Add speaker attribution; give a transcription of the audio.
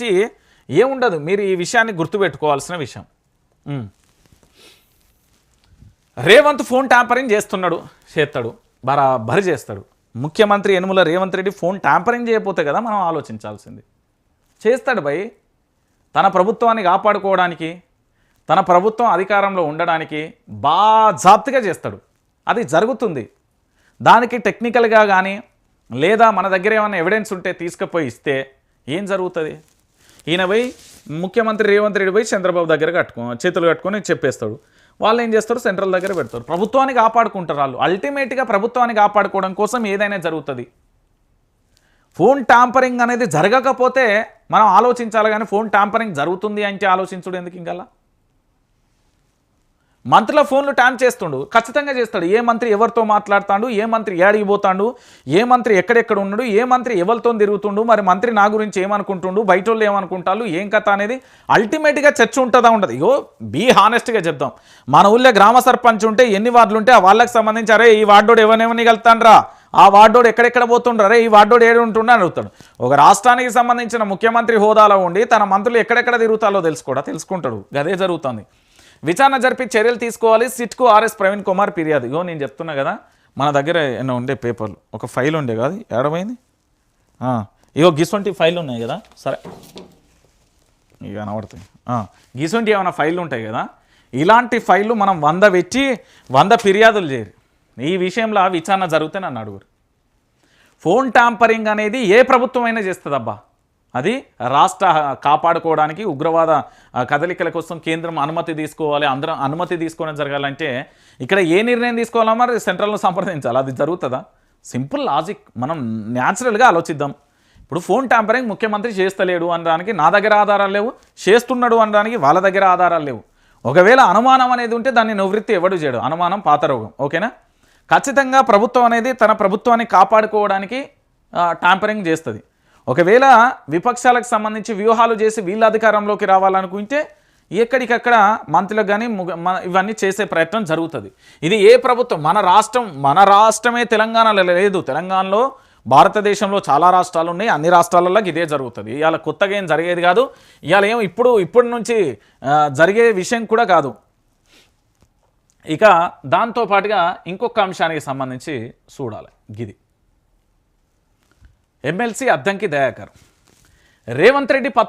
Speaker 1: నుంచి ఏముండదు మీరు ఈ విషయాన్ని గుర్తుపెట్టుకోవాల్సిన విషయం. రేవంత్ ఫోన్ ట్యాంపరింగ్ చేస్తున్నాడు చేస్తాడు బరాబరి చేస్తాడు. ముఖ్యమంత్రి యనుమల రేవంత్ రెడ్డి ఫోన్ ట్యాంపరింగ్ చేయకపోతే కదా మనం ఆలోచించాల్సింది. చేస్తాడు భయ్ తన ప్రభుత్వాన్ని కాపాడుకోవడానికి తన ప్రభుత్వం అధికారంలో ఉండడానికి బాజాప్తిగా చేస్తాడు. అది జరుగుతుంది. దానికి టెక్నికల్గా కానీ లేదా మన దగ్గర ఏమైనా ఎవిడెన్స్ ఉంటే తీసుకుపోయి ఇస్తే ఏం జరుగుతుంది? ఈయన పోయి ముఖ్యమంత్రి రేవంత్ రెడ్డి పోయి చంద్రబాబు దగ్గర కట్టుకో చేతులు కట్టుకొని చెప్పేస్తాడు. వాళ్ళు ఏం చేస్తారు? సెంట్రల్ దగ్గర పెడతారు. ప్రభుత్వాన్ని కాపాడుకుంటారు వాళ్ళు. అల్టిమేట్గా ప్రభుత్వాన్ని కాపాడుకోవడం కోసం ఏదైనా జరుగుతుంది. ఫోన్ ట్యాంపరింగ్ అనేది జరగకపోతే మనం ఆలోచించాలి కానీ ఫోన్ ట్యాంపరింగ్ జరుగుతుంది అంటే ఆలోచించుడు ఎందుకు ఇంకల్లా మంత్రుల ఫోన్లు ట్యాన్ చేస్తుండు. ఖచ్చితంగా చేస్తాడు. ఏ మంత్రి ఎవరితో మాట్లాడుతాడు? ఏ మంత్రి ఏడికి పోతాడు? ఏ మంత్రి ఎక్కడెక్కడ ఉన్నాడు ఏ మంత్రి ఎవరితో తిరుగుతుండు? మరి మంత్రి నా గురించి ఏమనుకుంటుండు? బయట వాళ్ళు ఏమనుకుంటారు ఏం కథ అనేది అల్టిమేట్గా చర్చ ఉంటుందా ఉండదు. ఇగో బీ హానెస్ట్గా చెప్దాం. మన ఊళ్ళో గ్రామ సర్పంచ్ ఉంటే ఎన్ని వార్డులు ఉంటే ఆ వాళ్ళకి సంబంధించి అరే ఈ వార్డోడు ఎవరినెవరిని కలుతాండ్రా? ఆ వార్డోడు ఎక్కడెక్కడ పోతుండ్రు? అరే ఈ వార్డోడు ఏడు ఉంటుండ అని అడుగుతాడు. ఒక రాష్ట్రానికి సంబంధించిన ముఖ్యమంత్రి హోదాలో ఉండి తన మంత్రులు ఎక్కడెక్కడ తిరుగుతాలో తెలుసుకోడా? తెలుసుకుంటాడు. అదే జరుగుతుంది. విచారణ జరిపి చర్యలు తీసుకోవాలి. సిట్కు ఆర్ఎస్ ప్రవీణ్ కుమార్ ఫిర్యాదు. ఇగో నేను చెప్తున్నా కదా మన దగ్గర ఎన్నో ఉండే పేపర్లు ఒక ఫైల్ ఉండే కాదు ఏడమైంది ఇగో గిసొంటి ఫైల్ ఉన్నాయి కదా సరే. ఇక కనబడుతుంది ఆ, గిసొంటి ఏమైనా ఫైళ్ళు ఉంటాయి కదా ఇలాంటి ఫైళ్ళు మనం వంద పెట్టి వంద ఫిర్యాదులు చేయరు. ఈ విషయంలో విచారణ జరిగితే నన్ను అడుగురు. ఫోన్ ట్యాంపరింగ్ అనేది ఏ ప్రభుత్వం అయినా చేస్తుందబ్బా. అది రాష్ట్ర కాపాడుకోవడానికి ఉగ్రవాద కదలికల కోసం కేంద్రం అనుమతి తీసుకోవాలి అందరం అనుమతి తీసుకోవడం జరగాలంటే ఇక్కడ ఏ నిర్ణయం తీసుకోవాలా మరి సెంట్రల్ను సంప్రదించాలి. అది జరుగుతుందా? Simple logic. మనం న్యాచురల్గా ఆలోచిద్దాం. ఇప్పుడు ఫోన్ ట్యాంపరింగ్ ముఖ్యమంత్రి చేస్తలేడు అనడానికి నా దగ్గర ఆధారాలు లేవు చేస్తున్నాడు అనడానికి వాళ్ళ దగ్గర ఆధారాలు లేవు. ఒకవేళ అనుమానం అనేది ఉంటే దాన్ని నివృత్తి ఎవడు చేయడు. అనుమానం పాత రోగం. ఓకేనా? ఖచ్చితంగా ప్రభుత్వం అనేది తన ప్రభుత్వాన్ని కాపాడుకోవడానికి ట్యాంపరింగ్ చేస్తుంది. ఒకవేళ విపక్షాలకు సంబంధించి వ్యూహాలు చేసి వీళ్ళ అధికారంలోకి రావాలనుకుంటే ఎక్కడికక్కడ మంత్రులకు కానీ ఇవన్నీ చేసే ప్రయత్నం జరుగుతుంది. ఇది ఏ ప్రభుత్వం? మన రాష్ట్రం మన రాష్ట్రమే తెలంగాణలో లేదు. తెలంగాణలో భారతదేశంలో చాలా రాష్ట్రాలు ఉన్నాయి అన్ని రాష్ట్రాలలో ఇదే జరుగుతుంది. ఇవాళ కొత్తగా ఏం జరిగేది కాదు. ఇవాళ ఏం ఇప్పుడు ఇప్పటి నుంచి జరిగే విషయం కూడా కాదు. ఇక దాంతో పాటుగా ఇంకొక అంశానికి సంబంధించి చూడాలి. గిది. ఎమ్మెల్సీ అద్దంకి దయాకర్. రేవంత్ రెడ్డి పత్ర